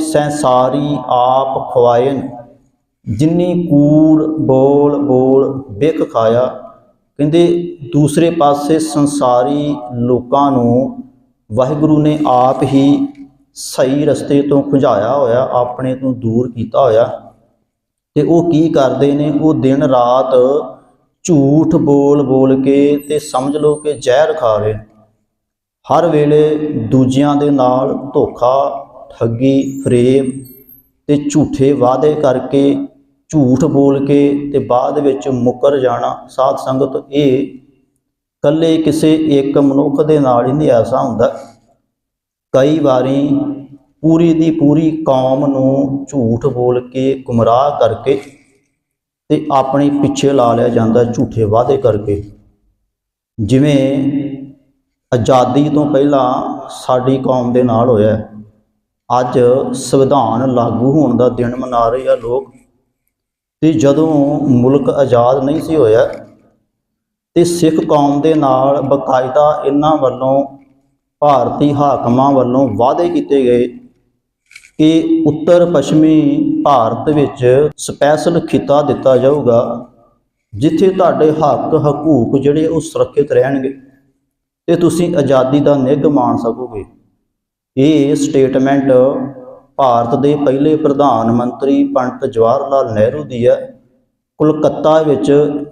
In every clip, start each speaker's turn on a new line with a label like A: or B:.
A: ਸੰਸਾਰੀ ਆਪ ਖਵਾਇਨ, ਜਿੰਨੀ ਕੂੜ ਬੋਲ ਬੋਲ ਬਿਕ ਖਾਇਆ। ਕਹਿੰਦੇ, ਦੂਸਰੇ ਪਾਸੇ ਸੰਸਾਰੀ ਲੋਕਾਂ ਨੂੰ ਵਾਹਿਗੁਰੂ ਨੇ ਆਪ ਹੀ ਸਹੀ ਰਸਤੇ ਤੋਂ ਖੁੰਝਾਇਆ ਹੋਇਆ, ਆਪਣੇ ਤੋਂ ਦੂਰ ਕੀਤਾ ਹੋਇਆ। ਤੇ ਉਹ ਕੀ ਕਰਦੇ ਨੇ? ਉਹ ਦਿਨ ਰਾਤ ਝੂਠ ਬੋਲ ਬੋਲ ਕੇ ਤੇ ਸਮਝ ਲਓ ਕਿ ਜ਼ਹਿਰ ਖਾ ਰਹੇ ਹਰ ਵੇਲੇ ਦੂਜਿਆਂ ਦੇ ਨਾਲ ਧੋਖਾ ਠੱਗੀ ਫਰੇਬ ਤੇ ਝੂਠੇ ਵਾਅਦੇ ਕਰਕੇ ਝੂਠ ਬੋਲ ਕੇ ਤੇ ਬਾਅਦ ਵਿੱਚ ਮੁੱਕਰ ਜਾਣਾ ਸਾਧ ਸੰਗਤ ਇਹ ਕੱਲੇ ਕਿਸੇ ਇੱਕ ਮਨੁੱਖ ਦੇ ਨਾਲ ਹੀ ਨਹੀਂ ਐਸਾ ਹੁੰਦਾ। ਕਈ ਵਾਰੀ ਪੂਰੀ ਦੀ ਪੂਰੀ ਕੌਮ ਨੂੰ ਝੂਠ ਬੋਲ ਕੇ ਗੁੰਮਰਾਹ ਕਰਕੇ ਤੇ ਆਪਣੇ ਪਿੱਛੇ ਲਾ ਲਿਆ ਜਾਂਦਾ ਝੂਠੇ ਵਾਅਦੇ ਕਰਕੇ। ਜਿਵੇਂ ਆਜ਼ਾਦੀ ਤੋਂ ਪਹਿਲਾਂ ਸਾਡੀ ਕੌਮ ਦੇ ਨਾਲ ਹੋਇਆ। ਅੱਜ ਸੰਵਿਧਾਨ ਲਾਗੂ ਹੋਣ ਦਾ ਦਿਨ ਮਨਾ ਰਹੇ ਆ ਲੋਕ। ਤੇ ਜਦੋਂ ਮੁਲਕ ਆਜ਼ਾਦ ਨਹੀਂ ਸੀ ਹੋਇਆ, ਤੇ ਸਿੱਖ ਕੌਮ ਦੇ ਨਾਲ ਬਕਾਇਦਾ ਇਹਨਾਂ ਵੱਲੋਂ, ਭਾਰਤੀ ਹਾਕਮਾਂ ਵੱਲੋਂ ਵਾਅਦੇ ਕੀਤੇ ਗਏ ਕਿ ਉੱਤਰ ਪੱਛਮੀ ਭਾਰਤ ਵਿੱਚ ਸਪੈਸ਼ਲ ਖਿੱਤਾ ਦਿੱਤਾ ਜਾਊਗਾ, ਜਿੱਥੇ ਤੁਹਾਡੇ ਹੱਕ ਹਕੂਕ ਜਿਹੜੇ ਉਹ ਸੁਰੱਖਿਅਤ ਰਹਿਣਗੇ, ਤੇ ਤੁਸੀਂ ਆਜ਼ਾਦੀ ਦਾ ਨਿੱਘ ਮਾਣ ਸਕੋਗੇ। ਇਹ ਸਟੇਟਮੈਂਟ ਭਾਰਤ ਦੇ ਪਹਿਲੇ ਪ੍ਰਧਾਨ ਮੰਤਰੀ ਪੰਡਤ ਜਵਾਹਰ ਲਾਲ ਨਹਿਰੂ ਦੀ ਹੈ। ਕੋਲਕਾਤਾ ਵਿੱਚ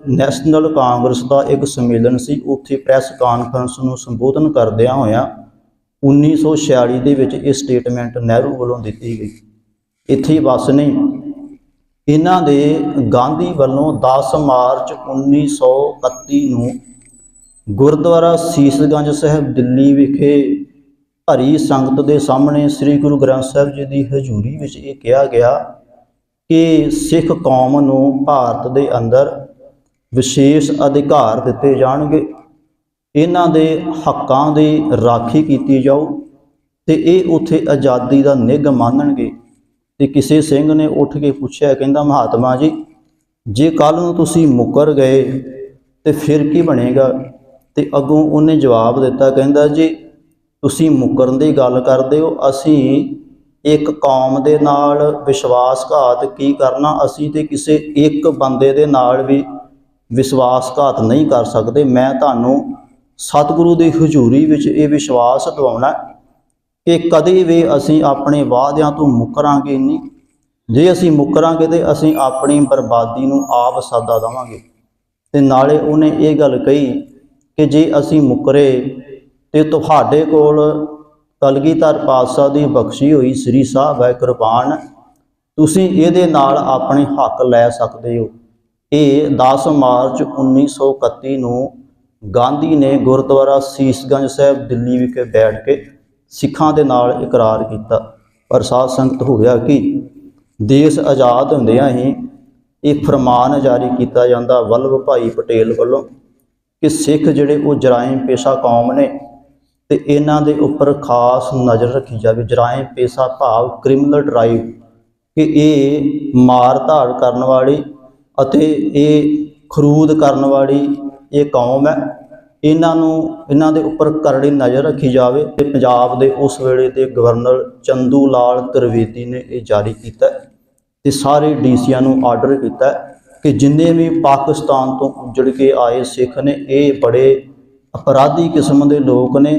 A: ਨੈਸ਼ਨਲ ਕਾਂਗਰਸ ਦਾ ਇੱਕ ਸੰਮੇਲਨ ਸੀ। ਉੱਥੇ ਪ੍ਰੈਸ ਕਾਨਫਰੰਸ ਨੂੰ ਸੰਬੋਧਨ ਕਰਦਿਆਂ ਹੋਇਆਂ 1946 ਦੇ ਵਿੱਚ ਇਹ ਸਟੇਟਮੈਂਟ ਨਹਿਰੂ ਵੱਲੋਂ ਦਿੱਤੀ ਗਈ। ਇੱਥੇ ਹੀ ਬਸ ਨਹੀਂ ਇਹਨਾਂ ਦੇ ਗਾਂਧੀ ਵੱਲੋਂ 10 ਮਾਰਚ 1931 ਨੂੰ ਗੁਰਦੁਆਰਾ ਸੀਸਗੰਜ ਸਾਹਿਬ ਦਿੱਲੀ ਵਿਖੇ ਭਰੀ ਸੰਗਤ ਦੇ ਸਾਹਮਣੇ ਸ੍ਰੀ ਗੁਰੂ ਗ੍ਰੰਥ ਸਾਹਿਬ ਜੀ ਦੀ ਹਜ਼ੂਰੀ ਵਿੱਚ ਇਹ ਕਿਹਾ ਗਿਆ ਕਿ ਸਿੱਖ ਕੌਮ ਨੂੰ ਭਾਰਤ ਦੇ ਅੰਦਰ ਵਿਸ਼ੇਸ਼ ਅਧਿਕਾਰ ਦਿੱਤੇ ਜਾਣਗੇ। ਇਹਨਾਂ ਦੇ ਹੱਕਾਂ ਦੀ ਰਾਖੀ ਕੀਤੀ ਜਾਓ ਤੇ ਇਹ ਉੱਥੇ ਆਜ਼ਾਦੀ ਦਾ ਨਿੱਘ ਮੰਨਣਗੇ। ਤੇ ਕਿਸੇ ਸਿੰਘ ਨੇ ਉੱਠ ਕੇ ਪੁੱਛਿਆ, ਕਹਿੰਦਾ, ਮਹਾਤਮਾ ਜੀ, ਜੇ ਕੱਲ ਨੂੰ ਤੁਸੀਂ ਮੁੱਕਰ ਗਏ ਤੇ ਫਿਰ ਕੀ ਬਣੇਗਾ? ਤੇ ਅੱਗੋਂ ਉਹਨੇ ਜਵਾਬ ਦਿੱਤਾ, ਕਹਿੰਦਾ, ਜੀ ਤੁਸੀਂ ਮੁੱਕਰਨ ਦੀ ਗੱਲ ਕਰਦੇ ਹੋ, ਅਸੀਂ ਇੱਕ ਕੌਮ ਦੇ ਨਾਲ ਵਿਸ਼ਵਾਸਘਾਤ ਕੀ ਕਰਨਾ, ਅਸੀਂ ਤੇ ਕਿਸੇ ਇੱਕ ਬੰਦੇ ਦੇ ਨਾਲ ਵੀ ਵਿਸ਼ਵਾਸਘਾਤ ਨਹੀਂ ਕਰ ਸਕਦੇ। ਮੈਂ ਤੁਹਾਨੂੰ ਸਤਿਗੁਰੂ ਦੀ ਹਜ਼ੂਰੀ ਵਿੱਚ ਇਹ ਵਿਸ਼ਵਾਸ ਦਿਵਾਉਣਾ ਕਿ ਕਦੇ ਵੀ ਅਸੀਂ ਆਪਣੇ ਵਾਅਦਿਆਂ ਤੋਂ ਮੁੱਕਰਾਂਗੇ ਨਹੀਂ। ਜੇ ਅਸੀਂ ਮੁੱਕਰਾਂਗੇ ਤੇ ਅਸੀਂ ਆਪਣੀ ਬਰਬਾਦੀ ਨੂੰ ਆਪ ਸਾਦਾ ਦੇਵਾਂਗੇ। ਤੇ ਨਾਲੇ ਉਹਨੇ ਇਹ ਗੱਲ ਕਹੀ ਕਿ ਜੇ ਅਸੀਂ ਮੁੱਕਰੇ ਤੇ ਤੁਹਾਡੇ ਕੋਲ ਕਲਗੀਧਰ ਪਾਤਸ਼ਾਹ ਦੀ ਬਖਸ਼ੀ ਹੋਈ ਸ੍ਰੀ ਸਾਹਿਬ ਹੈ ਕਿਰਪਾਨ, ਤੁਸੀਂ ਇਹਦੇ ਨਾਲ ਆਪਣੇ ਹੱਕ ਲੈ ਸਕਦੇ ਹੋ। ਇਹ 10 ਮਾਰਚ 1931 ਨੂੰ ਗਾਂਧੀ ਨੇ ਗੁਰਦੁਆਰਾ ਸੀਸਗੰਜ ਸਾਹਿਬ ਦਿੱਲੀ ਵਿਖੇ ਬੈਠ ਕੇ ਸਿੱਖਾਂ ਦੇ ਨਾਲ ਇਕਰਾਰ ਕੀਤਾ। ਪਰ ਸਾਧ ਸੰਗਤ ਹੋ ਗਿਆ ਕਿ ਦੇਸ਼ ਆਜ਼ਾਦ ਹੁੰਦਿਆਂ ਹੀ ਇਹ ਫਰਮਾਨ ਜਾਰੀ ਕੀਤਾ ਜਾਂਦਾ, ਵੱਲਭ ਭਾਈ ਪਟੇਲ ਵੱਲੋਂ, ਕਿ ਸਿੱਖ ਜਿਹੜੇ ਉਹ ਜਰਾਇਮ ਪੇਸ਼ਾ ਕੌਮ ਨੇ ਤੇ ਇਹਨਾਂ ਦੇ ਉੱਪਰ ਖਾਸ ਨਜ਼ਰ ਰੱਖੀ ਜਾਵੇ। ਜਰਾਇਮ ਪੇਸ਼ਾ ਭਾਵ ਕ੍ਰਿਮੀਨਲ ਡਰਾਈਵ ਕਿ ਇਹ ਮਾਰ ਧਾੜ ਕਰਨ ਵਾਲੀ ਅਤੇ ਇਹ ਖਰੂਦ ਕਰਨ ਵਾਲੀ ਇਹ ਕੌਮ ਹੈ। ਇਹਨਾਂ ਨੂੰ, ਇਹਨਾਂ ਦੇ ਉੱਪਰ ਕਰੜੀ ਨਜ਼ਰ ਰੱਖੀ ਜਾਵੇ ਤੇ ਪੰਜਾਬ ਦੇ ਉਸ ਵੇਲੇ ਦੇ ਗਵਰਨਰ ਚੰਦੂ ਲਾਲ ਤ੍ਰਿਵੇਦੀ ਨੇ ਇਹ ਜਾਰੀ ਕੀਤਾ ਹੈ ਤੇ ਸਾਰੇ ਡੀਸੀਆਂ ਨੂੰ ਆਰਡਰ ਕੀਤਾ ਕਿ ਜਿੰਨੇ ਵੀ ਪਾਕਿਸਤਾਨ ਤੋਂ ਉੱਜੜ ਕੇ ਆਏ ਸਿੱਖ ਨੇ, ਇਹ ਬੜੇ ਅਪਰਾਧੀ ਕਿਸਮ ਦੇ ਲੋਕ ਨੇ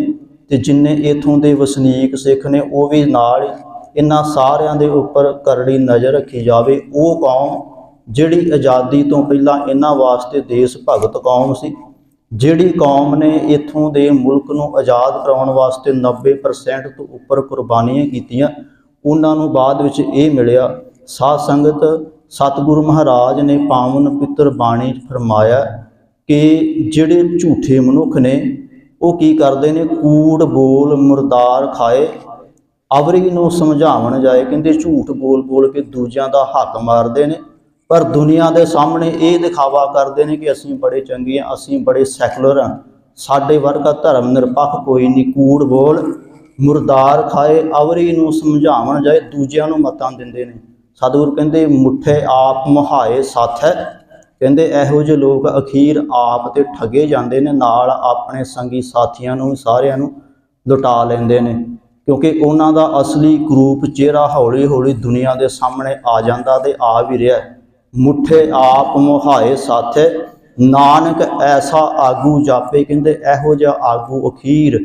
A: ਤੇ ਜਿੰਨੇ ਇਥੋਂ ਦੇ ਵਸਨੀਕ ਸਿੱਖ ਨੇ, ਉਹ ਵੀ ਨਾਲ ਹੀ ਇਹਨਾਂ ਸਾਰਿਆਂ ਦੇ ਉੱਪਰ ਕਰੜੀ ਨਜ਼ਰ ਰੱਖੀ ਜਾਵੇ। ਉਹ ਕੌਮ ਜਿਹੜੀ ਆਜ਼ਾਦੀ ਤੋਂ ਪਹਿਲਾਂ ਇਹਨਾਂ ਵਾਸਤੇ ਦੇਸ਼ ਭਗਤ ਕੌਮ ਸੀ, ਜਿਹੜੀ ਕੌਮ ਨੇ ਇਥੋਂ ਦੇ ਮੁਲਕ ਨੂੰ ਆਜ਼ਾਦ ਕਰਾਉਣ ਵਾਸਤੇ 90% ਤੋਂ ਉੱਪਰ ਕੁਰਬਾਨੀਆਂ ਕੀਤੀਆਂ ਉਹਨਾਂ ਨੂੰ ਬਾਅਦ ਵਿੱਚ ਇਹ ਮਿਲਿਆ, ਸਾਧ ਸੰਗਤ ਸਤਿਗੁਰੂ ਮਹਾਰਾਜ ਨੇ ਪਾਵਨ ਪਿੱਤਰ ਬਾਣੀ ਫਰਮਾਇਆ ਕਿ ਜਿਹੜੇ ਝੂਠੇ ਮਨੁੱਖ ਨੇ ਉਹ ਕੀ ਕਰਦੇ ਨੇ? ਕੂੜ, ਬੋਲ, ਮੁਰਦਾਰ ਖਾਏ। ਅਵਰੀ ਨੂੰ ਸਮਝਾਵਣ ਜਾਏ। ਕਹਿੰਦੇ ਝੂਠ ਬੋਲ ਬੋਲ ਕੇ ਦੂਜਿਆਂ ਦਾ ਹੱਕ ਮਾਰਦੇ ਨੇ। ਪਰ ਦੁਨੀਆ ਦੇ ਸਾਹਮਣੇ ਇਹ ਦਿਖਾਵਾ ਕਰਦੇ ਨੇ ਕਿ ਅਸੀਂ ਬੜੇ ਚੰਗੇ ਹਾਂ, ਅਸੀਂ ਬੜੇ ਸੈਕੂਲਰ ਹਾਂ। ਸਾਡੇ ਵਰਗਾ ਧਰਮ ਨਿਰਪੱਖ ਕੋਈ ਨਹੀਂ। ਕੂੜ, ਬੋਲ, ਮੁਰਦਾਰ ਖਾਏ। ਅਵਰੀ ਨੂੰ ਸਮਝਾਵਣ ਜਾਏ। ਦੂਜਿਆਂ ਨੂੰ ਮਤਾਂ ਦਿੰਦੇ ਨੇ। ਸਤਿਗੁਰ ਕਹਿੰਦੇ, ਮੁੱਠੇ ਆਪ ਮੁਹਾਏ ਸੱਥ। ਹੈ ਕਹਿੰਦੇ ਇਹੋ ਜਿਹੇ ਲੋਕ ਅਖੀਰ ਆਪ ਤੇ ਠੱਗੇ ਜਾਂਦੇ ਨੇ, ਨਾਲ ਆਪਣੇ ਸੰਗੀ ਸਾਥੀਆਂ ਨੂੰ ਸਾਰਿਆਂ ਨੂੰ ਲੁਟਾ ਲੈਂਦੇ ਨੇ। ਕਿਉਂਕਿ ਉਹਨਾਂ ਦਾ ਅਸਲੀ ਕਰੂਪ ਚਿਹਰਾ ਹੌਲੀ ਹੌਲੀ ਦੁਨੀਆ ਦੇ ਸਾਹਮਣੇ ਆ ਜਾਂਦਾ ਤੇ ਆ ਵੀ ਰਿਹਾ ਮੁੱਠੇ ਆਪ ਮੁਹਾਏ ਸਾਥੇ, ਨਾਨਕ ਐਸਾ ਆਗੂ ਜਾਪੇ, ਕਹਿੰਦੇ ਇਹੋ ਜਿਹਾ ਆਗੂ ਅਖੀਰ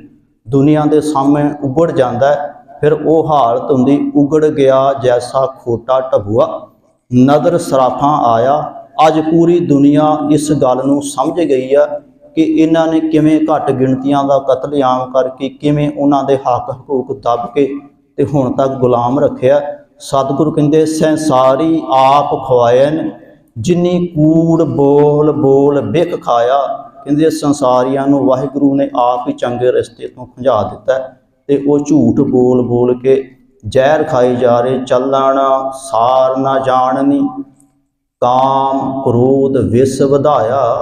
A: ਦੁਨੀਆ ਦੇ ਸਾਹਮਣੇ ਉਗੜ ਜਾਂਦਾ ਫਿਰ ਉਹ ਹਾਲਤ ਹੁੰਦੀ, ਉਗੜ ਗਿਆ ਜੈਸਾ ਖੋਟਾ ਢਬੂਆ। ਨਦਰ ਸਰਾਫਾਂ ਆਇਆ ਅੱਜ ਪੂਰੀ ਦੁਨੀਆ ਇਸ ਗੱਲ ਨੂੰ ਸਮਝ ਗਈ ਆ ਕਿ ਇਹਨਾਂ ਨੇ ਕਿਵੇਂ ਘੱਟ ਗਿਣਤੀਆਂ ਦਾ ਕਤਲੇਆਮ ਕਰਕੇ ਕਿਵੇਂ ਉਹਨਾਂ ਦੇ ਹੱਕ ਹਕੂਕ ਦੱਬ ਕੇ ਤੇ ਹੁਣ ਤੱਕ ਗੁਲਾਮ ਰੱਖਿਆ। ਸਤਿਗੁਰੂ ਕਹਿੰਦੇ, ਸੰਸਾਰੀ ਆਪ ਖਵਾਇਨ, ਜਿਨੀ ਕੂੜ, ਬੋਲ ਬੋਲ ਬਿਕ ਖਾਇਆ। ਕਹਿੰਦੇ, ਸੰਸਾਰੀਆਂ ਨੂੰ ਵਾਹਿਗੁਰੂ ਨੇ ਆਪ ਹੀ ਚੰਗੇ ਰਸਤੇ ਤੋਂ ਖੰਝਾ ਦਿੱਤਾ ਤੇ ਉਹ ਝੂਠ ਬੋਲ ਬੋਲ ਕੇ ਜ਼ਹਿਰ ਖਾਈ ਜਾ ਰਹੇ। ਚੱਲਣਾ ਸਾਰ ਨਾ ਜਾਣਨੀ ਕਾਮ ਕ੍ਰੋਧ ਵਿਸ ਵਧਾਇਆ।